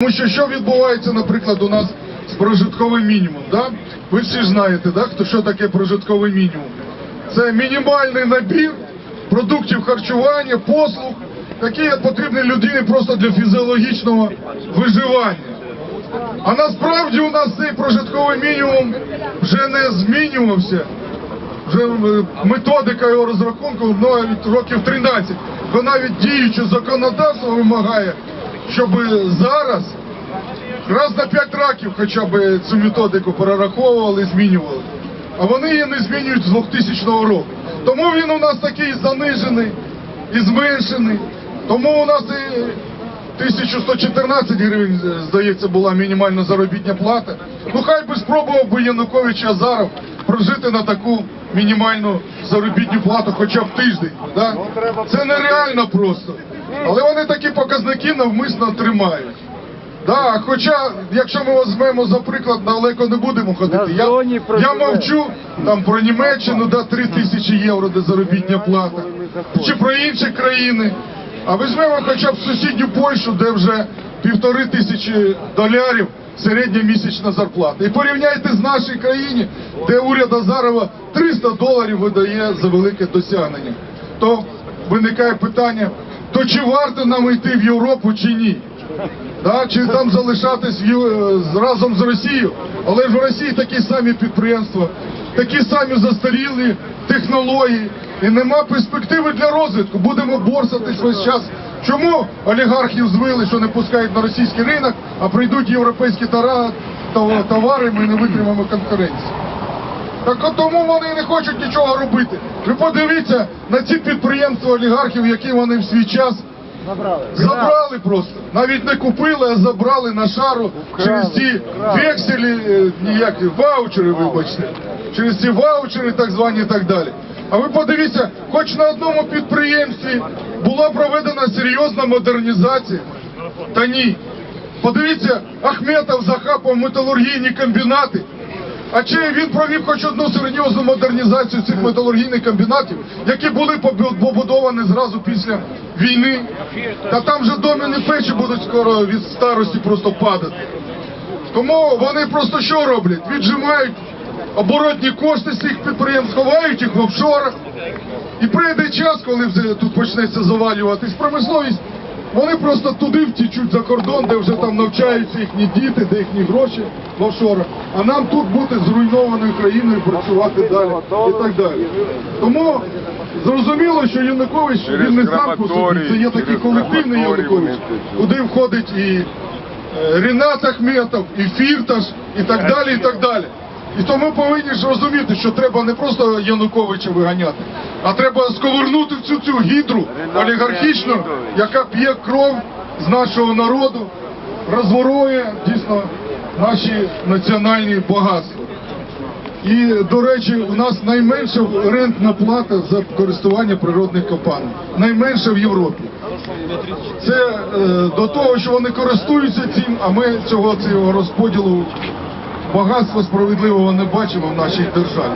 Тому що що відбувається, наприклад, у нас з прожитковим мінімумом? Да? Ви всі знаєте, да? хто що таке прожитковий мінімум? Це мінімальний набір продуктів харчування, послуг, які потрібні людині просто для фізіологічного виживання. А насправді у нас цей прожитковий мінімум вже не змінювався. Вже е, методика його розрахунку навіть років 13, бо навіть діюче законодавство вимагає, щоб зараз раз на 5 років хоча б цю методику перераховували, змінювали. А вони її не змінюють з 2000 року. Тому він у нас такий занижений і зменшений. Тому у нас і 1114 гривень, здається, була мінімальна заробітня плата. Ну хай би спробував би Янукович Азаров прожити на таку мінімальну заробітну плату хоча б тиждень. Да? Це нереально просто. Але вони такі показники навмисно тримають. Да, хоча, якщо ми візьмемо за приклад, далеко не будемо ходити. Я, я мовчу там про Німеччину, да, 3 тисячі євро, де заробітня плата, чи про інші країни. А візьмемо хоча б сусідню Польщу, де вже півтори тисячі долярів середня місячна зарплата. І порівняйте з нашою країні, де уряд Азарова 300 доларів видає за велике досягнення. То виникає питання, то чи варто нам йти в Європу чи ні? Да, чи там залишатись з- разом з Росією, але ж в Росії такі самі підприємства, такі самі застарілі технології, і нема перспективи для розвитку. Будемо борсатись весь час. Чому олігархів звили, що не пускають на російський ринок, а прийдуть європейські товари, ми не витримаємо конкуренцію. Так тому вони не хочуть нічого робити. Ви подивіться на ці підприємства олігархів, які вони в свій час Забрали. Забрали просто. Навіть не купили, а забрали на шару через ці векселі, е, ніякі ваучери, вибачте. Через ці ваучери, так звані і так далі. А ви подивіться, хоч на одному підприємстві була проведена серйозна модернізація. Та ні. Подивіться, Ахметов захапав металургійні комбінати. А чи він провів хоч одну серйозну модернізацію цих металургійних комбінатів, які були побудовані зразу після війни? Та там же доміни печі будуть скоро від старості просто падати. Тому вони просто що роблять? Віджимають оборотні кошти з цих підприємств, ховають їх в офшорах. І прийде час, коли вже тут почнеться завалюватись промисловість, вони просто туди втічуть за кордон, де вже там навчаються їхні діти, де їхні гроші в офшорах. А нам тут бути зруйнованою країною, працювати далі і так далі. Тому зрозуміло, що Янукович він не сам по собі, це є такий колективний Янукович, куди входить і е, Рінат Ахметов, і Фірташ, і так далі, і так далі. І тому повинні ж розуміти, що треба не просто Януковича виганяти, а треба сковернути всю цю гідру олігархічну, яка п'є кров з нашого народу, розворує дійсно наші національні багатства. І, до речі, у нас найменша рентна плата за користування природних копалин. Найменша в Європі. Це е, до того, що вони користуються цим, а ми цього, цього розподілу багатства справедливого не бачимо в нашій державі.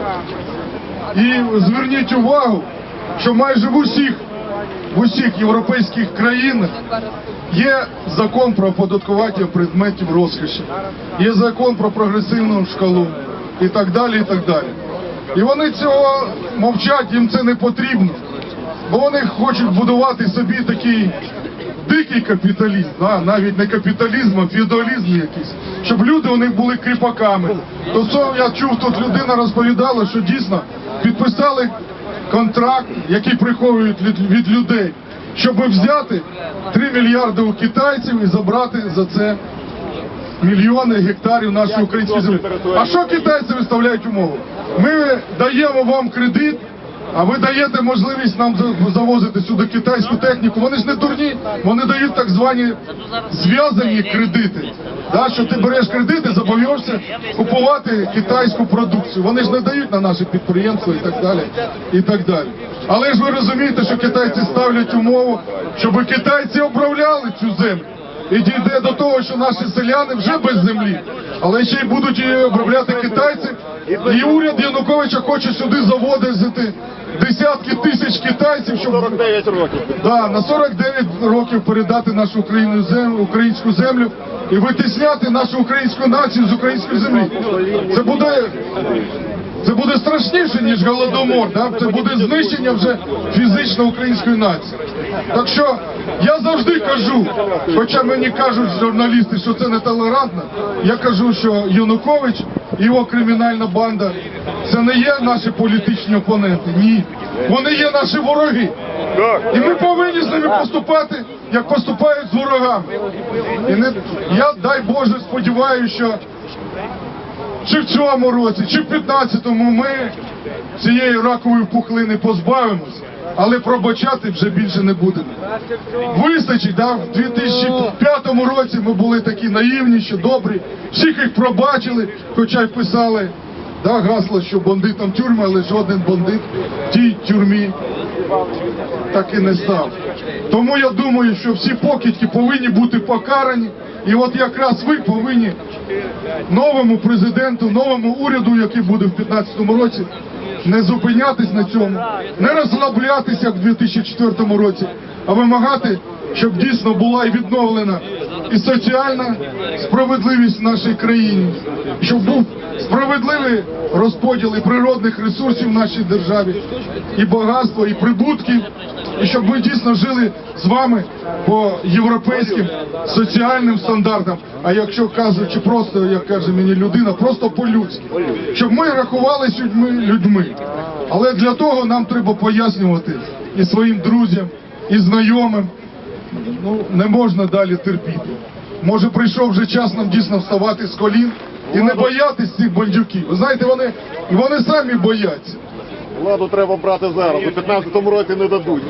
І зверніть увагу, що майже в усіх, в усіх європейських країнах є закон про оподаткування предметів розкоші, є закон про прогресивну шкалу і так далі, і так далі. І вони цього мовчать, їм це не потрібно, бо вони хочуть будувати собі такий дикий капіталізм, да? навіть не капіталізм, а феодалізм якийсь, щоб люди у них були кріпаками. То я чув, тут людина розповідала, що дійсно підписали контракт, який приховують від, від людей, щоб взяти 3 мільярди у китайців і забрати за це мільйони гектарів нашої української землі. А що китайці виставляють умову? Ми даємо вам кредит, а ви даєте можливість нам завозити сюди китайську техніку. Вони ж не дурні, вони дають так звані зв'язані кредити. Да, що ти береш кредити, зобов'язуєшся купувати китайську продукцію. Вони ж не дають на наші підприємства і так далі. І так далі. Але ж ви розумієте, що китайці ставлять умову, щоб китайці обравляли цю землю. І дійде до того, що наші селяни вже без землі, але ще й будуть її обробляти китайці. І уряд Януковича хоче сюди заводити десятки тисяч китайців, щоб 49 років. да, на 49 років передати нашу Україну землю, українську землю і витисняти нашу українську націю з української землі. Це буде це буде страшніше, ніж голодомор. Да? Це буде знищення вже фізично української нації. Так що я завжди кажу, хоча мені кажуть журналісти, що це не толерантно, я кажу, що Янукович і його кримінальна банда це не є наші політичні опоненти. Ні. Вони є наші вороги. І ми повинні з ними поступати, як поступають з ворогами. І не я дай Боже сподіваюся, що чи в цьому році, чи в 15-му ми цієї ракової пухлини позбавимося, але пробачати вже більше не будемо. Вистачить, да? в 2005 році ми були такі наївні, що добрі, всіх їх пробачили, хоча й писали да, гасло, що бандитам тюрми, але жоден бандит в тій тюрмі так і не став. Тому я думаю, що всі покидьки повинні бути покарані, і от якраз ви повинні новому президенту, новому уряду, який буде в 2015 році, не зупинятись на цьому, не розслаблятися як в 2004 році, а вимагати, щоб дійсно була і відновлена і соціальна справедливість в нашій країні, щоб був справедливий розподіл і природних ресурсів в нашій державі, і багатство, і прибутків, і щоб ми дійсно жили з вами по європейським соціальним стандартам. А якщо кажучи просто, як каже мені людина, просто по-людськи, щоб ми рахувалися людьми людьми. Але для того нам треба пояснювати і своїм друзям, і знайомим. Ну не можна далі терпіти. Може, прийшов вже час нам дійсно вставати з колін і не боятись цих бандюків. Ви знаєте, вони вони самі бояться. Владу треба брати зараз. У 15-му році не дадуть.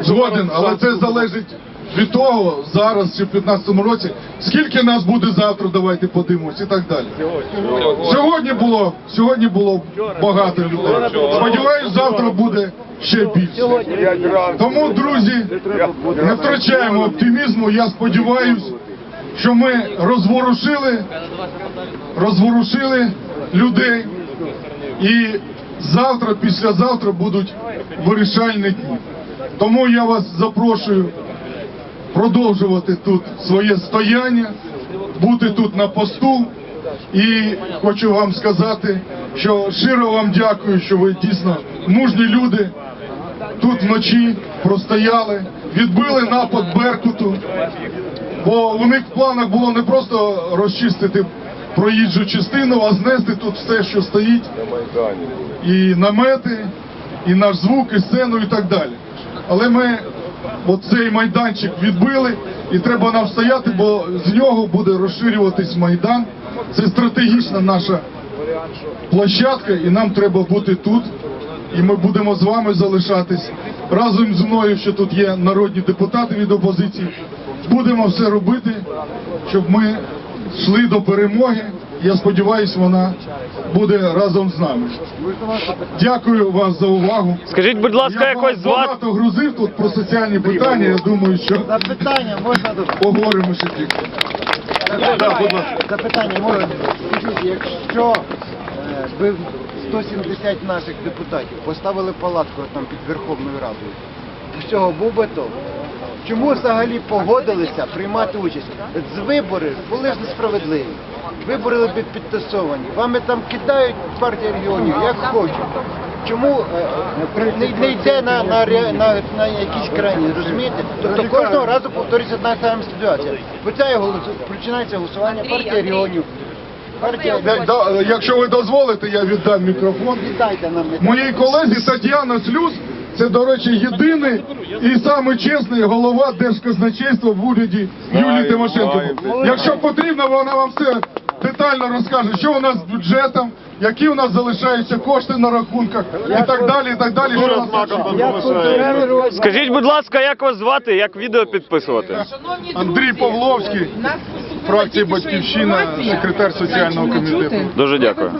Згоден, але це залежить від того зараз чи в 15-му році, скільки нас буде завтра, давайте подивимось і так далі. Сьогодні було, сьогодні було багато людей. Сподіваюсь, завтра буде ще більше. Тому, друзі, не втрачаємо оптимізму. Я сподіваюся, що ми розворушили, розворушили людей. І завтра, післязавтра будуть вирішальні дні. Тому я вас запрошую продовжувати тут своє стояння, бути тут на посту. І хочу вам сказати, що щиро вам дякую, що ви дійсно мужні люди тут вночі простояли, відбили напад Беркуту. Бо у них в планах було не просто розчистити проїжджу частину, а знести тут все, що стоїть, і намети, і наш звук, і сцену, і так далі. Але ми оцей майданчик відбили, і треба нам стояти, бо з нього буде розширюватись майдан. Це стратегічна наша площадка, і нам треба бути тут. І ми будемо з вами залишатись разом зі мною, що тут є народні депутати від опозиції. Будемо все робити, щоб ми йшли до перемоги. Я сподіваюся, вона буде разом з нами. Дякую вас за увагу. Скажіть, будь ласка, Я якось звати. багато грузив тут про соціальні питання. Я думаю, що Запитання можна до поговоримо ще тільки. Да, будь ласка. запитання можна. Якщо е, ви 170 наших депутатів поставили палатку там під Верховною Радою, з цього був би то? Чому взагалі погодилися приймати участь? З вибори були ж несправедливі. Вибори були підтасовані. Вами там кидають партія регіонів, як хочуть. Чому е, не, не йде на, на, на, на якісь крайні, розумієте? Тобто кожного разу повторюється одна сама ситуація. Починається голосування партія регіонів. Да, Якщо ви дозволите, я віддам мікрофон. Віддайте нам. Моїй колезі Тетяна Слюз, це, до речі, єдиний і самий чесний голова Держказначейства в уряді Юлії Тимошенко. Якщо потрібно, вона вам все детально розкаже, що у нас з бюджетом, які у нас залишаються кошти на рахунках і так далі. і так далі. Що у нас залишається. Скажіть, будь ласка, як вас звати, як відео підписувати? Андрій Павловський, фракція Батьківщина, секретар соціального комітету. Дуже дякую.